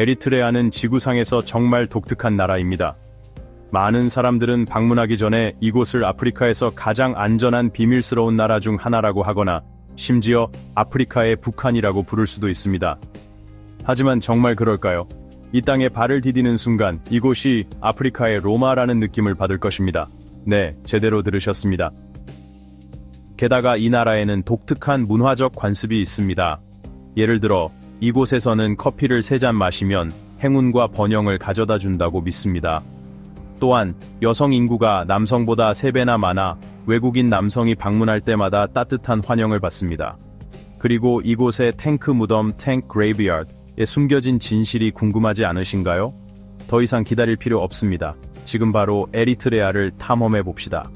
에리트레아는 지구상에서 정말 독특한 나라입니다. 많은 사람들은 방문하기 전에 이곳을 아프리카에서 가장 안전한 비밀스러운 나라 중 하나라고 하거나 심지어 아프리카의 북한이라고 부를 수도 있습니다. 하지만 정말 그럴까요? 이 땅에 발을 디디는 순간 이곳이 아프리카의 로마라는 느낌을 받을 것입니다. 네, 제대로 들으셨습니다. 게다가 이 나라에는 독특한 문화적 관습이 있습니다. 예를 들어 이곳에서는 커피를 세 잔 마시면 행운과 번영을 가져다 준다고 믿습니다. 또한 여성 인구가 남성보다 3배나 많아 외국인 남성이 방문할 때마다 따뜻한 환영을 받습니다. 그리고 이곳의 탱크 무덤 탱크 그레이비아드에 숨겨진 진실이 궁금하지 않으신가요? 더 이상 기다릴 필요 없습니다. 지금 바로 에리트레아를 탐험해 봅시다.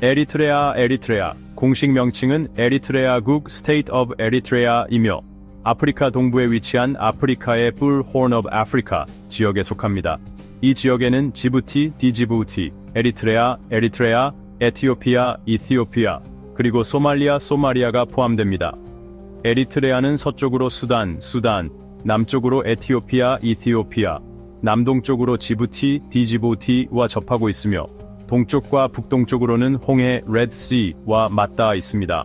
에리트레아 에리트레아 공식 명칭은 에리트레아국 State of Eritrea이며 아프리카 동부에 위치한 아프리카의 뿔 Horn of Africa 지역에 속합니다. 이 지역에는 지부티, 디지부티, 에리트레아, 에리트레아, 에티오피아, 이티오피아, 그리고 소말리아, 소마리아가 포함됩니다. 에리트레아는 서쪽으로 수단, 수단, 남쪽으로 에티오피아, 이티오피아, 남동쪽으로 지부티, 디지부티와 접하고 있으며 동쪽과 북동쪽으로는 홍해 레드시와 맞닿아 있습니다.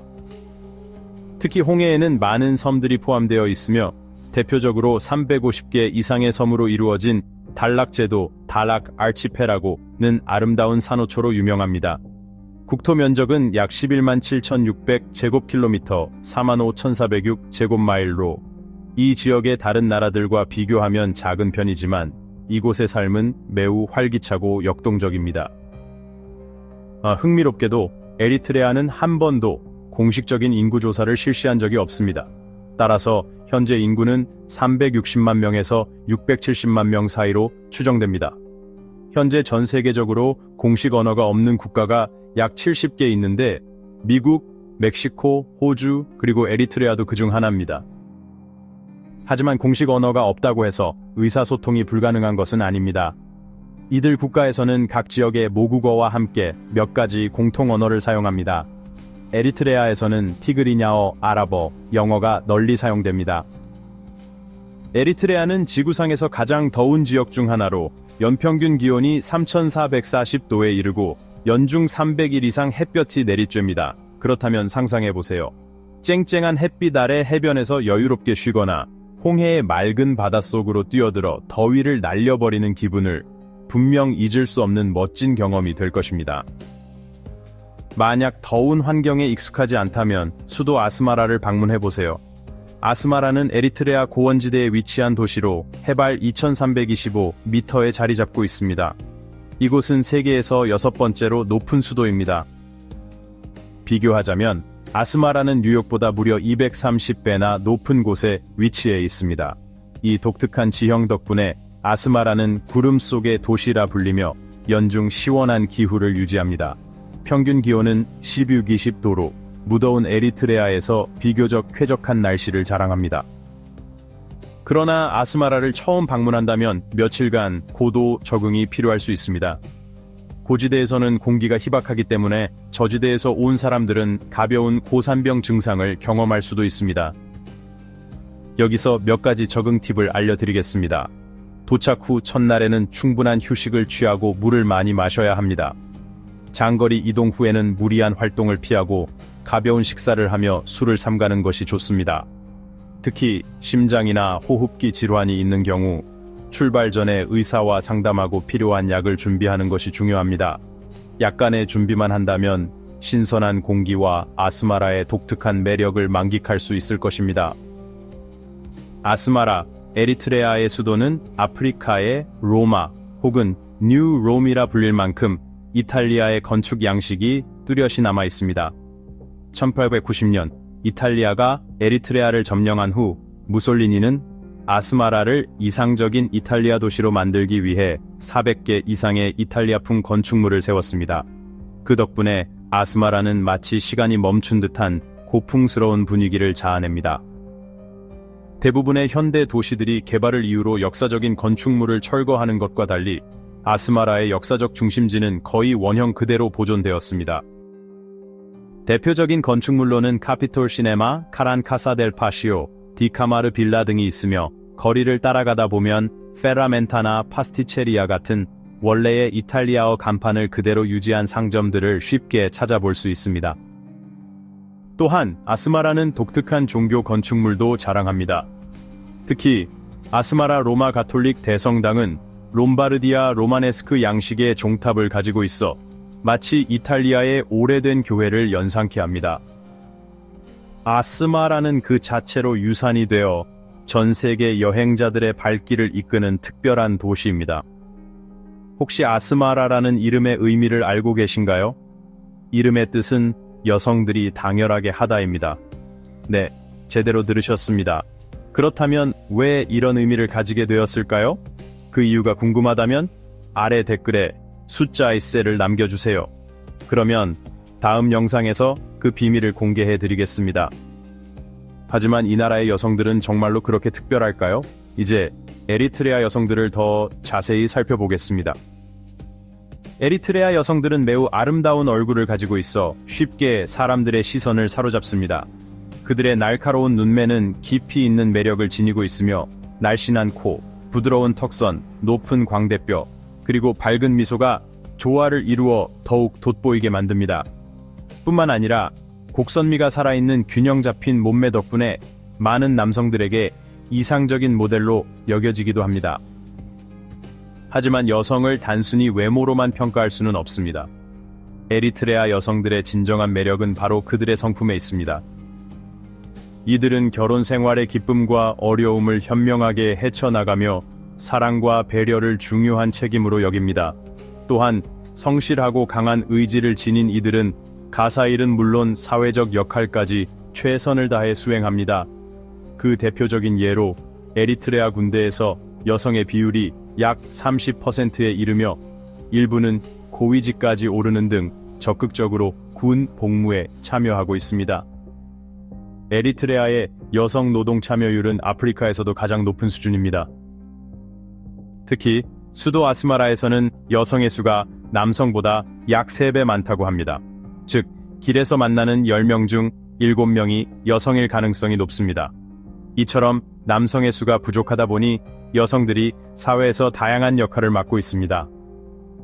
특히 홍해에는 많은 섬들이 포함되어 있으며 대표적으로 350개 이상의 섬으로 이루어진 단락제도 다락 아르치페라고는 아름다운 산호초로 유명합니다. 국토 면적은 약 11만 7,600 제곱킬로미터, 4만 5,406 제곱마일로 이 지역의 다른 나라들과 비교하면 작은 편이지만 이곳의 삶은 매우 활기차고 역동적입니다. 아, 흥미롭게도 에리트레아는 한 번도 공식적인 인구 조사를 실시한 적이 없습니다. 따라서 현재 인구는 360만 명에서 670만 명 사이로 추정됩니다. 현재 전 세계적으로 공식 언어가 없는 국가가 약 70개 있는데 미국, 멕시코, 호주, 그리고 에리트레아도 그중 하나입니다. 하지만 공식 언어가 없다고 해서 의사소통이 불가능한 것은 아닙니다. 이들 국가에서는 각 지역의 모국어와 함께 몇 가지 공통 언어를 사용합니다. 에리트레아에서는 티그리냐어, 아랍어, 영어가 널리 사용됩니다. 에리트레아는 지구상에서 가장 더운 지역 중 하나로 연평균 기온이 3440도에 이르고 연중 300일 이상 햇볕이 내리쬐입니다. 그렇다면 상상해보세요. 쨍쨍한 햇빛 아래 해변에서 여유롭게 쉬거나 홍해의 맑은 바닷속으로 뛰어들어 더위를 날려버리는 기분을 분명 잊을 수 없는 멋진 경험이 될 것입니다. 만약 더운 환경에 익숙하지 않다면 수도 아스마라를 방문해 보세요. 아스마라는 에리트레아 고원지대에 위치한 도시로 해발 2325m에 자리 잡고 있습니다. 이곳은 세계에서 여섯 번째로 높은 수도입니다. 비교하자면 아스마라는 뉴욕보다 무려 230배나 높은 곳에 위치해 있습니다. 이 독특한 지형 덕분에 아스마라는 구름 속의 도시라 불리며 연중 시원한 기후를 유지합니다. 평균 기온은 16-20도로 무더운 에리트레아에서 비교적 쾌적한 날씨를 자랑합니다. 그러나 아스마라를 처음 방문한다면 며칠간 고도 적응이 필요할 수 있습니다. 고지대에서는 공기가 희박하기 때문에 저지대에서 온 사람들은 가벼운 고산병 증상을 경험할 수도 있습니다. 여기서 몇 가지 적응 팁을 알려드리겠습니다. 도착 후 첫날에는 충분한 휴식을 취하고 물을 많이 마셔야 합니다. 장거리 이동 후에는 무리한 활동을 피하고 가벼운 식사를 하며 술을 삼가는 것이 좋습니다. 특히 심장이나 호흡기 질환이 있는 경우 출발 전에 의사와 상담하고 필요한 약을 준비하는 것이 중요합니다. 약간의 준비만 한다면 신선한 공기와 아스마라의 독특한 매력을 만끽할 수 있을 것입니다. 아스마라, 에리트레아의 수도는 아프리카의 로마 혹은 뉴 롬이라 불릴 만큼 이탈리아의 건축 양식이 뚜렷이 남아 있습니다. 1890년 이탈리아가 에리트레아를 점령한 후 무솔리니는 아스마라를 이상적인 이탈리아 도시로 만들기 위해 400개 이상의 이탈리아풍 건축물을 세웠습니다. 그 덕분에 아스마라는 마치 시간이 멈춘 듯한 고풍스러운 분위기를 자아냅니다. 대부분의 현대 도시들이 개발을 이유로 역사적인 건축물을 철거하는 것과 달리 아스마라의 역사적 중심지는 거의 원형 그대로 보존되었습니다. 대표적인 건축물로는 카피톨 시네마, 카란 카사 델 파시오, 디카마르 빌라 등이 있으며 거리를 따라가다 보면 페라멘타나 파스티체리아 같은 원래의 이탈리아어 간판을 그대로 유지한 상점들을 쉽게 찾아볼 수 있습니다. 또한 아스마라는 독특한 종교 건축물도 자랑합니다. 특히 아스마라 로마 가톨릭 대성당은 롬바르디아 로마네스크 양식의 종탑을 가지고 있어 마치 이탈리아의 오래된 교회를 연상케 합니다. 아스마라는 그 자체로 유산이 되어 전 세계 여행자들의 발길을 이끄는 특별한 도시입니다. 혹시 아스마라라는 이름의 의미를 알고 계신가요? 이름의 뜻은 여성들이 당열하게 하다입니다. 네, 제대로 들으셨습니다. 그렇다면 왜 이런 의미를 가지게 되었을까요? 그 이유가 궁금하다면 아래 댓글에 숫자 S를 남겨주세요. 그러면 다음 영상에서 그 비밀을 공개해 드리겠습니다. 하지만 이 나라의 여성들은 정말로 그렇게 특별할까요? 이제 에리트레아 여성들을 더 자세히 살펴보겠습니다. 에리트레아 여성들은 매우 아름다운 얼굴을 가지고 있어 쉽게 사람들의 시선을 사로잡습니다. 그들의 날카로운 눈매는 깊이 있는 매력을 지니고 있으며 날씬한 코, 부드러운 턱선, 높은 광대뼈, 그리고 밝은 미소가 조화를 이루어 더욱 돋보이게 만듭니다. 뿐만 아니라 곡선미가 살아있는 균형 잡힌 몸매 덕분에 많은 남성들에게 이상적인 모델로 여겨지기도 합니다. 하지만 여성을 단순히 외모로만 평가할 수는 없습니다. 에리트레아 여성들의 진정한 매력은 바로 그들의 성품에 있습니다. 이들은 결혼 생활의 기쁨과 어려움을 현명하게 헤쳐나가며 사랑과 배려를 중요한 책임으로 여깁니다. 또한 성실하고 강한 의지를 지닌 이들은 가사일은 물론 사회적 역할까지 최선을 다해 수행합니다. 그 대표적인 예로 에리트레아 군대에서 여성의 비율이 약 30%에 이르며 일부는 고위직까지 오르는 등 적극적으로 군 복무에 참여하고 있습니다. 에리트레아의 여성 노동 참여율은 아프리카에서도 가장 높은 수준입니다. 특히 수도 아스마라에서는 여성의 수가 남성보다 약 3배 많다고 합니다. 즉, 길에서 만나는 10명 중 7명이 여성일 가능성이 높습니다. 이처럼 남성의 수가 부족하다 보니 여성들이 사회에서 다양한 역할을 맡고 있습니다.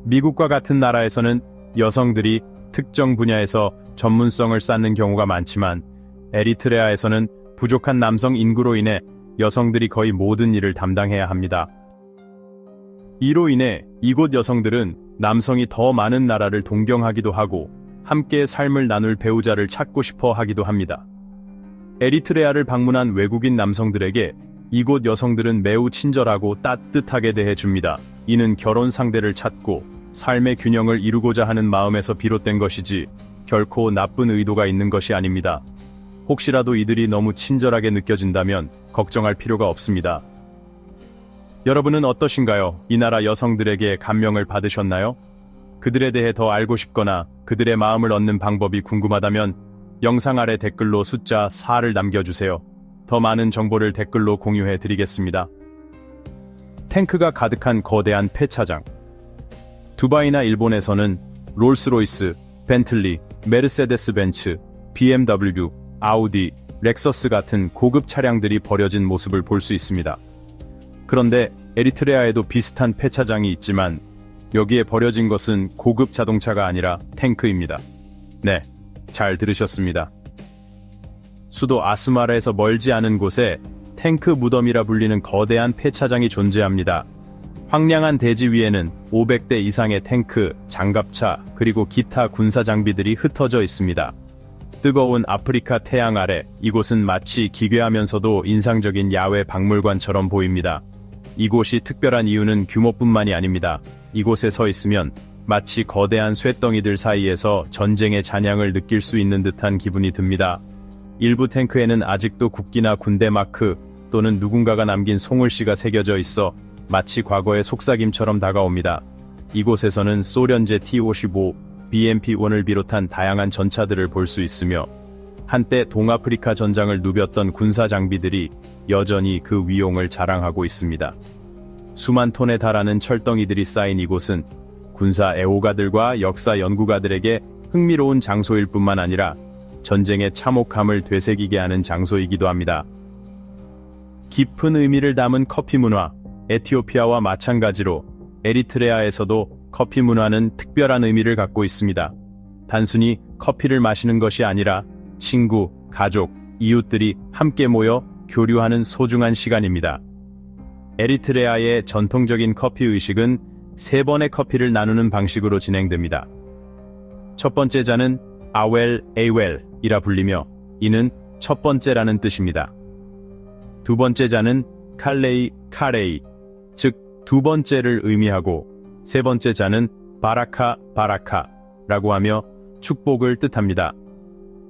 미국과 같은 나라에서는 여성들이 특정 분야에서 전문성을 쌓는 경우가 많지만 에리트레아에서는 부족한 남성 인구로 인해 여성들이 거의 모든 일을 담당해야 합니다. 이로 인해 이곳 여성들은 남성이 더 많은 나라를 동경하기도 하고 함께 삶을 나눌 배우자를 찾고 싶어 하기도 합니다. 에리트레아를 방문한 외국인 남성들에게 이곳 여성들은 매우 친절하고 따뜻하게 대해 줍니다. 이는 결혼 상대를 찾고 삶의 균형을 이루고자 하는 마음에서 비롯된 것이지 결코 나쁜 의도가 있는 것이 아닙니다. 혹시라도 이들이 너무 친절하게 느껴진다면 걱정할 필요가 없습니다. 여러분은 어떠신가요? 이 나라 여성들에게 감명을 받으셨나요? 그들에 대해 더 알고 싶거나 그들의 마음을 얻는 방법이 궁금하다면 영상 아래 댓글로 숫자 4를 남겨주세요. 더 많은 정보를 댓글로 공유해 드리겠습니다. 탱크가 가득한 거대한 폐차장. 두바이나 일본에서는 롤스로이스, 벤틀리, 메르세데스 벤츠, BMW, 아우디, 렉서스 같은 고급 차량들이 버려진 모습을 볼 수 있습니다. 그런데 에리트레아에도 비슷한 폐차장이 있지만 여기에 버려진 것은 고급 자동차가 아니라 탱크입니다. 네, 잘 들으셨습니다. 수도 아스마라에서 멀지 않은 곳에 탱크 무덤이라 불리는 거대한 폐차장이 존재합니다. 황량한 대지 위에는 500대 이상의 탱크, 장갑차, 그리고 기타 군사 장비들이 흩어져 있습니다. 뜨거운 아프리카 태양 아래 이곳은 마치 기괴하면서도 인상적인 야외 박물관처럼 보입니다. 이곳이 특별한 이유는 규모뿐만이 아닙니다. 이곳에 서 있으면 마치 거대한 쇠덩이들 사이에서 전쟁의 잔향을 느낄 수 있는 듯한 기분이 듭니다. 일부 탱크에는 아직도 국기나 군대 마크 또는 누군가가 남긴 송울씨가 새겨져 있어 마치 과거의 속삭임처럼 다가옵니다. 이곳에서는 소련제 T-55, BMP-1을 비롯한 다양한 전차들을 볼 수 있으며 한때 동아프리카 전장을 누볐던 군사 장비들이 여전히 그 위용을 자랑하고 있습니다. 수만 톤에 달하는 철덩이들이 쌓인 이곳은 군사 애호가들과 역사 연구가들에게 흥미로운 장소일 뿐만 아니라 전쟁의 참혹함을 되새기게 하는 장소이기도 합니다. 깊은 의미를 담은 커피 문화, 에티오피아와 마찬가지로 에리트레아에서도 커피 문화는 특별한 의미를 갖고 있습니다. 단순히 커피를 마시는 것이 아니라 친구, 가족, 이웃들이 함께 모여 교류하는 소중한 시간입니다. 에리트레아의 전통적인 커피 의식은 세 번의 커피를 나누는 방식으로 진행됩니다. 첫 번째 잔은 아웰 에이웰이라 불리며 이는 첫 번째라는 뜻입니다. 두 번째 잔은 칼레이 카레이, 즉 두 번째를 의미하고 세 번째 잔은 바라카 바라카라고 하며 축복을 뜻합니다.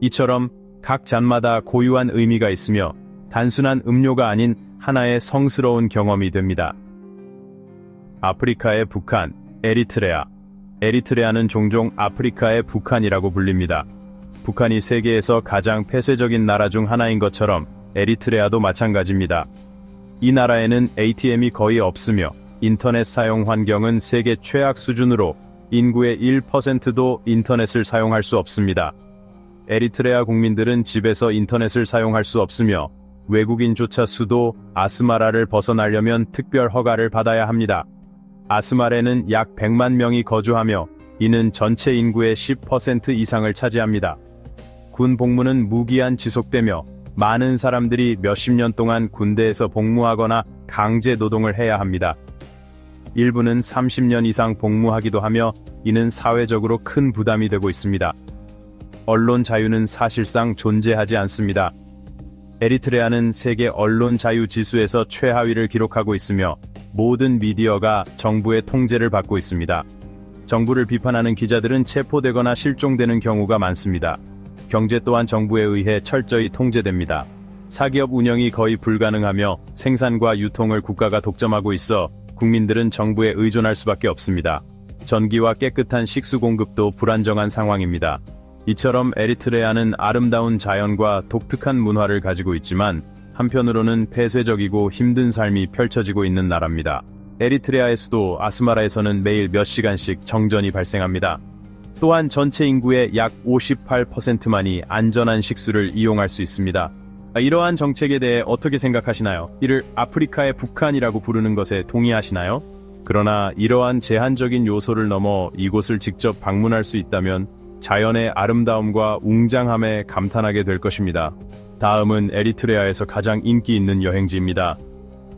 이처럼 각 잔마다 고유한 의미가 있으며 단순한 음료가 아닌 하나의 성스러운 경험이 됩니다. 아프리카의 북한, 에리트레아. 에리트레아는 종종 아프리카의 북한이라고 불립니다. 북한이 세계에서 가장 폐쇄적인 나라 중 하나인 것처럼 에리트레아도 마찬가지입니다. 이 나라에는 ATM이 거의 없으며 인터넷 사용 환경은 세계 최악 수준으로 인구의 1%도 인터넷을 사용할 수 없습니다. 에리트레아 국민들은 집에서 인터넷을 사용할 수 없으며 외국인조차 수도 아스마라를 벗어나려면 특별 허가를 받아야 합니다. 아스마레는 약 100만 명이 거주하며 이는 전체 인구의 10% 이상을 차지합니다. 군 복무는 무기한 지속되며 많은 사람들이 몇십 년 동안 군대에서 복무하거나 강제 노동을 해야 합니다. 일부는 30년 이상 복무하기도 하며 이는 사회적으로 큰 부담이 되고 있습니다. 언론 자유는 사실상 존재하지 않습니다. 에리트레아는 세계 언론 자유 지수에서 최하위를 기록하고 있으며 모든 미디어가 정부의 통제를 받고 있습니다. 정부를 비판하는 기자들은 체포되거나 실종되는 경우가 많습니다. 경제 또한 정부에 의해 철저히 통제됩니다. 사기업 운영이 거의 불가능하며 생산과 유통을 국가가 독점하고 있어 국민들은 정부에 의존할 수밖에 없습니다. 전기와 깨끗한 식수 공급도 불안정한 상황입니다. 이처럼 에리트레아는 아름다운 자연과 독특한 문화를 가지고 있지만 한편으로는 폐쇄적이고 힘든 삶이 펼쳐지고 있는 나라입니다. 에리트레아의 수도 아스마라에서는 매일 몇 시간씩 정전이 발생합니다. 또한 전체 인구의 약 58%만이 안전한 식수를 이용할 수 있습니다. 이러한 정책에 대해 어떻게 생각하시나요? 이를 아프리카의 북한이라고 부르는 것에 동의하시나요? 그러나 이러한 제한적인 요소를 넘어 이곳을 직접 방문할 수 있다면 자연의 아름다움과 웅장함에 감탄하게 될 것입니다. 다음은 에리트레아에서 가장 인기 있는 여행지입니다.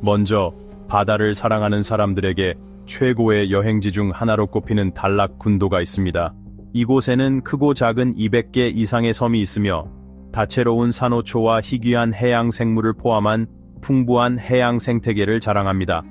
먼저 바다를 사랑하는 사람들에게 최고의 여행지 중 하나로 꼽히는 단락 군도가 있습니다. 이곳에는 크고 작은 200개 이상의 섬이 있으며 다채로운 산호초와 희귀한 해양 생물을 포함한 풍부한 해양 생태계를 자랑합니다.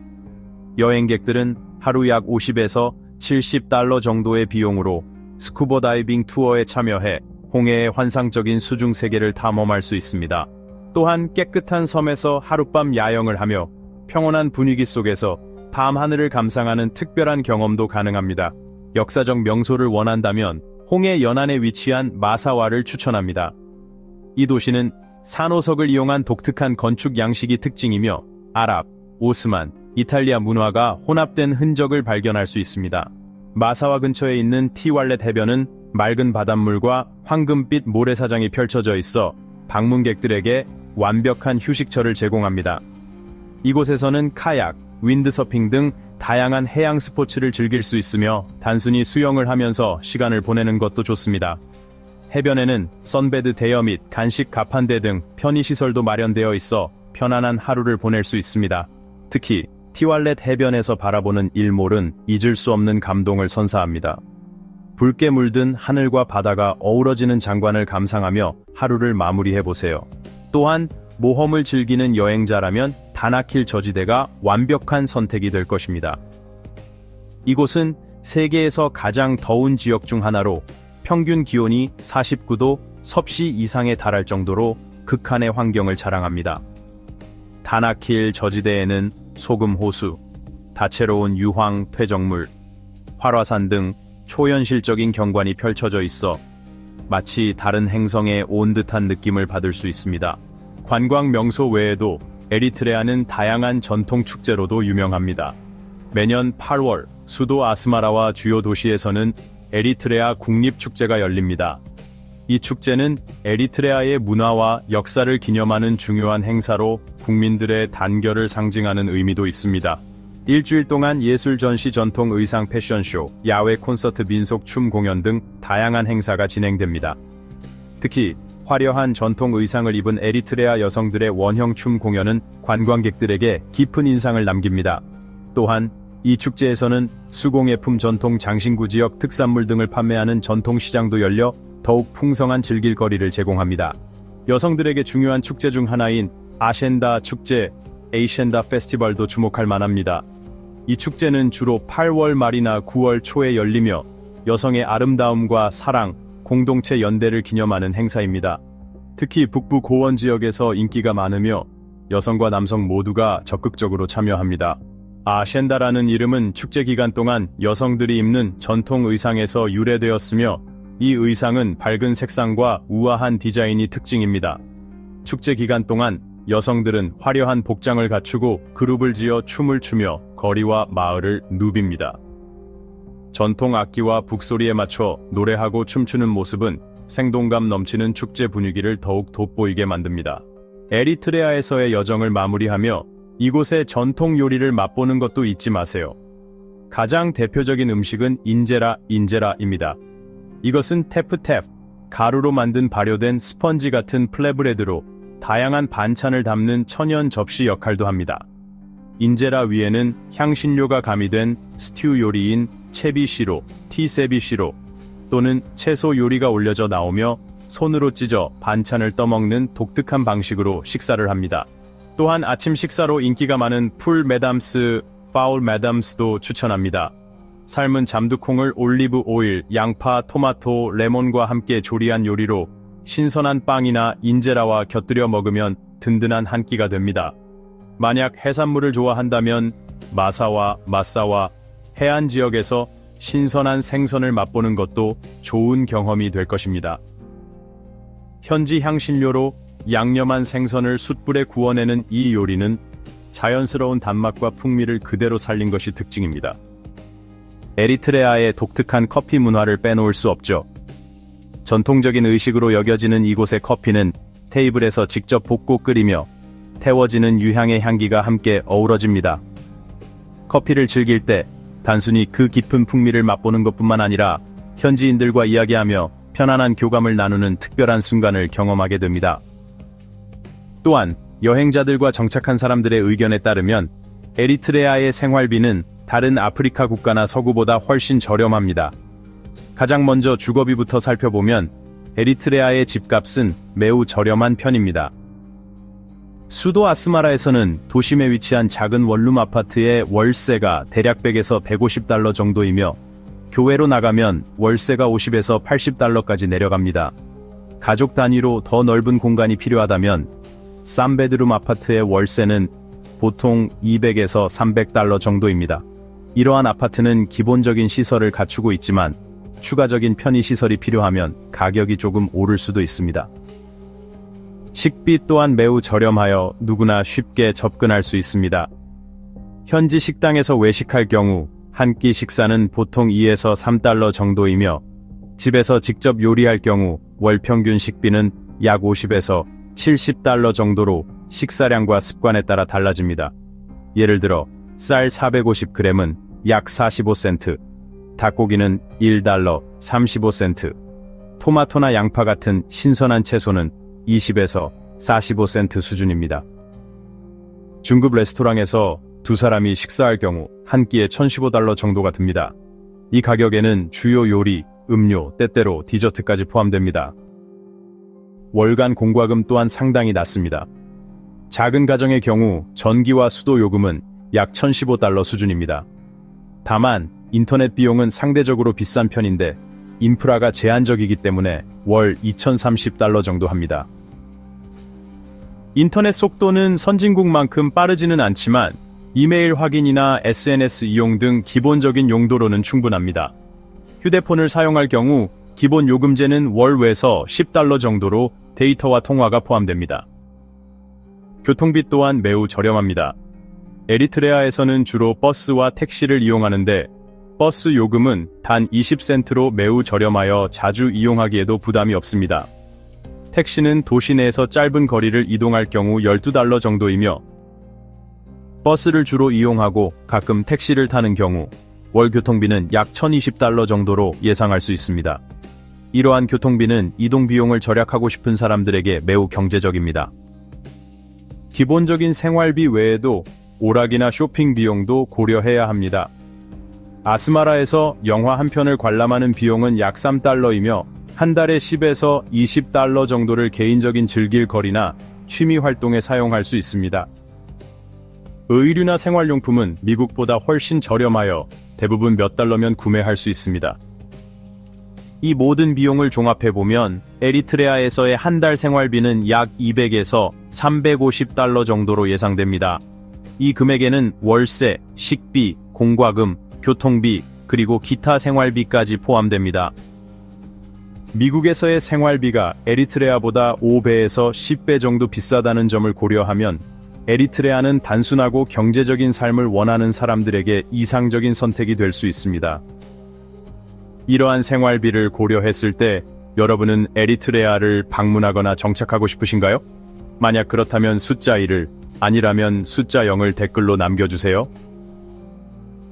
여행객들은 하루 약 50에서 70달러 정도의 비용으로 스쿠버 다이빙 투어에 참여해 홍해의 환상적인 수중 세계를 탐험할 수 있습니다. 또한 깨끗한 섬에서 하룻밤 야영을 하며 평온한 분위기 속에서 밤 하늘을 감상하는 특별한 경험도 가능합니다. 역사적 명소를 원한다면 홍해 연안에 위치한 마사와를 추천합니다. 이 도시는 산호석을 이용한 독특한 건축 양식이 특징이며 아랍, 오스만, 이탈리아 문화가 혼합된 흔적을 발견할 수 있습니다. 마사와 근처에 있는 티왈렛 해변은 맑은 바닷물과 황금빛 모래사장이 펼쳐져 있어 방문객들에게 완벽한 휴식처를 제공합니다. 이곳에서는 카약, 윈드서핑 등 다양한 해양 스포츠를 즐길 수 있으며 단순히 수영을 하면서 시간을 보내는 것도 좋습니다. 해변에는 선베드 대여 및 간식 가판대 등 편의시설도 마련되어 있어 편안한 하루를 보낼 수 있습니다. 특히 티왈렛 해변에서 바라보는 일몰은 잊을 수 없는 감동을 선사합니다. 붉게 물든 하늘과 바다가 어우러지는 장관을 감상하며 하루를 마무리해보세요. 또한 모험을 즐기는 여행자라면 다나킬 저지대가 완벽한 선택이 될 것입니다. 이곳은 세계에서 가장 더운 지역 중 하나로 평균 기온이 49도 섭씨 이상에 달할 정도로 극한의 환경을 자랑합니다. 다나킬 저지대에는 소금 호수, 다채로운 유황 퇴적물, 활화산 등 초현실적인 경관이 펼쳐져 있어 마치 다른 행성에 온 듯한 느낌을 받을 수 있습니다. 관광 명소 외에도 에리트레아는 다양한 전통 축제로도 유명합니다. 매년 8월 수도 아스마라와 주요 도시에서는 에리트레아 국립축제가 열립니다. 이 축제는 에리트레아의 문화와 역사를 기념하는 중요한 행사로 국민들의 단결을 상징하는 의미도 있습니다. 일주일 동안 예술 전시 전통 의상 패션쇼, 야외 콘서트 민속 춤 공연 등 다양한 행사가 진행됩니다. 특히 화려한 전통 의상을 입은 에리트레아 여성들의 원형 춤 공연은 관광객들에게 깊은 인상을 남깁니다. 또한 이 축제에서는 수공예품 전통 장신구 지역 특산물 등을 판매하는 전통 시장도 열려 더욱 풍성한 즐길거리를 제공합니다. 여성들에게 중요한 축제 중 하나인 아셴다 축제, 에이셴다 페스티벌도 주목할 만합니다. 이 축제는 주로 8월 말이나 9월 초에 열리며 여성의 아름다움과 사랑, 공동체 연대를 기념하는 행사입니다. 특히 북부 고원 지역에서 인기가 많으며 여성과 남성 모두가 적극적으로 참여합니다. 아셴다라는 이름은 축제 기간 동안 여성들이 입는 전통 의상에서 유래되었으며 이 의상은 밝은 색상과 우아한 디자인이 특징입니다. 축제 기간 동안 여성들은 화려한 복장을 갖추고 그룹을 지어 춤을 추며 거리와 마을을 누빕니다. 전통 악기와 북소리에 맞춰 노래하고 춤추는 모습은 생동감 넘치는 축제 분위기를 더욱 돋보이게 만듭니다. 에리트레아에서의 여정을 마무리하며 이곳의 전통 요리를 맛보는 것도 잊지 마세요. 가장 대표적인 음식은 인제라 인제라입니다. 이것은 테프테프, 가루로 만든 발효된 스펀지 같은 플레브레드로 다양한 반찬을 담는 천연 접시 역할도 합니다. 인제라 위에는 향신료가 가미된 스튜 요리인 채비시로, 티세비시로 또는 채소 요리가 올려져 나오며 손으로 찢어 반찬을 떠먹는 독특한 방식으로 식사를 합니다. 또한 아침 식사로 인기가 많은 풀 메담스, 파울 메담스도 추천합니다. 삶은 잠두콩을 올리브 오일, 양파, 토마토, 레몬과 함께 조리한 요리로 신선한 빵이나 인제라와 곁들여 먹으면 든든한 한 끼가 됩니다. 만약 해산물을 좋아한다면 마사와 마사와 해안 지역에서 신선한 생선을 맛보는 것도 좋은 경험이 될 것입니다. 현지 향신료로 양념한 생선을 숯불에 구워내는 이 요리는 자연스러운 단맛과 풍미를 그대로 살린 것이 특징입니다. 에리트레아의 독특한 커피 문화를 빼놓을 수 없죠. 전통적인 의식으로 여겨지는 이곳의 커피는 테이블에서 직접 볶고 끓이며 태워지는 유향의 향기가 함께 어우러집니다. 커피를 즐길 때 단순히 그 깊은 풍미를 맛보는 것뿐만 아니라 현지인들과 이야기하며 편안한 교감을 나누는 특별한 순간을 경험하게 됩니다. 또한 여행자들과 정착한 사람들의 의견에 따르면 에리트레아의 생활비는 다른 아프리카 국가나 서구보다 훨씬 저렴합니다. 가장 먼저 주거비부터 살펴보면 에리트레아의 집값은 매우 저렴한 편입니다. 수도 아스마라에서는 도심에 위치한 작은 원룸 아파트의 월세가 대략 100에서 150달러 정도이며 교외로 나가면 월세가 50에서 80달러까지 내려갑니다. 가족 단위로 더 넓은 공간이 필요하다면 쌈베드룸 아파트의 월세는 보통 200에서 300달러 정도입니다. 이러한 아파트는 기본적인 시설을 갖추고 있지만 추가적인 편의시설이 필요하면 가격이 조금 오를 수도 있습니다. 식비 또한 매우 저렴하여 누구나 쉽게 접근할 수 있습니다. 현지 식당에서 외식할 경우 한 끼 식사는 보통 2에서 3달러 정도이며 집에서 직접 요리할 경우 월 평균 식비는 약 50에서 70달러 정도로 식사량과 습관에 따라 달라집니다. 예를 들어 쌀 450g은 약 45센트, 닭고기는 1달러 35센트, 토마토나 양파 같은 신선한 채소는 20에서 45센트 수준입니다. 중급 레스토랑에서 두 사람이 식사할 경우 한 끼에 1015달러 정도가 듭니다. 이 가격에는 주요 요리, 음료, 때때로 디저트까지 포함됩니다. 월간 공과금 또한 상당히 낮습니다. 작은 가정의 경우 전기와 수도 요금은 약 1015달러 수준입니다. 다만 인터넷 비용은 상대적으로 비싼 편인데 인프라가 제한적이기 때문에 월 2030달러 정도 합니다. 인터넷 속도는 선진국만큼 빠르지는 않지만 이메일 확인이나 SNS 이용 등 기본적인 용도로는 충분합니다. 휴대폰을 사용할 경우 기본 요금제는 월 외서 10달러 정도로 데이터와 통화가 포함됩니다. 교통비 또한 매우 저렴합니다. 에리트레아에서는 주로 버스와 택시를 이용하는데 버스 요금은 단 20센트로 매우 저렴하여 자주 이용하기에도 부담이 없습니다. 택시는 도시 내에서 짧은 거리를 이동할 경우 12달러 정도이며 버스를 주로 이용하고 가끔 택시를 타는 경우 월 교통비는 약 1020달러 정도로 예상할 수 있습니다. 이러한 교통비는 이동 비용을 절약하고 싶은 사람들에게 매우 경제적입니다. 기본적인 생활비 외에도 오락이나 쇼핑 비용도 고려해야 합니다. 아스마라에서 영화 한 편을 관람하는 비용은 약 3달러이며 한 달에 10에서 20달러 정도를 개인적인 즐길 거리나 취미 활동에 사용할 수 있습니다. 의류나 생활용품은 미국보다 훨씬 저렴하여 대부분 몇 달러면 구매할 수 있습니다. 이 모든 비용을 종합해보면 에리트레아에서의 한 달 생활비는 약 200에서 350달러 정도로 예상됩니다. 이 금액에는 월세, 식비, 공과금, 교통비, 그리고 기타 생활비까지 포함됩니다. 미국에서의 생활비가 에리트레아보다 5배에서 10배 정도 비싸다는 점을 고려하면 에리트레아는 단순하고 경제적인 삶을 원하는 사람들에게 이상적인 선택이 될 수 있습니다. 이러한 생활비를 고려했을 때 여러분은 에리트레아를 방문하거나 정착하고 싶으신가요? 만약 그렇다면 숫자 1을, 아니라면 숫자 0을 댓글로 남겨주세요.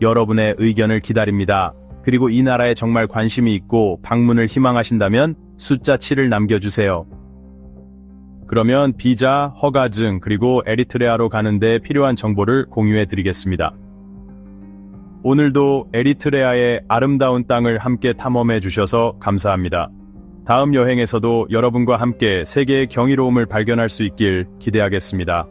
여러분의 의견을 기다립니다. 그리고 이 나라에 정말 관심이 있고 방문을 희망하신다면 숫자 7을 남겨주세요. 그러면 비자, 허가증, 그리고 에리트레아로 가는데 필요한 정보를 공유해 드리겠습니다. 오늘도 에리트레아의 아름다운 땅을 함께 탐험해 주셔서 감사합니다. 다음 여행에서도 여러분과 함께 세계의 경이로움을 발견할 수 있길 기대하겠습니다.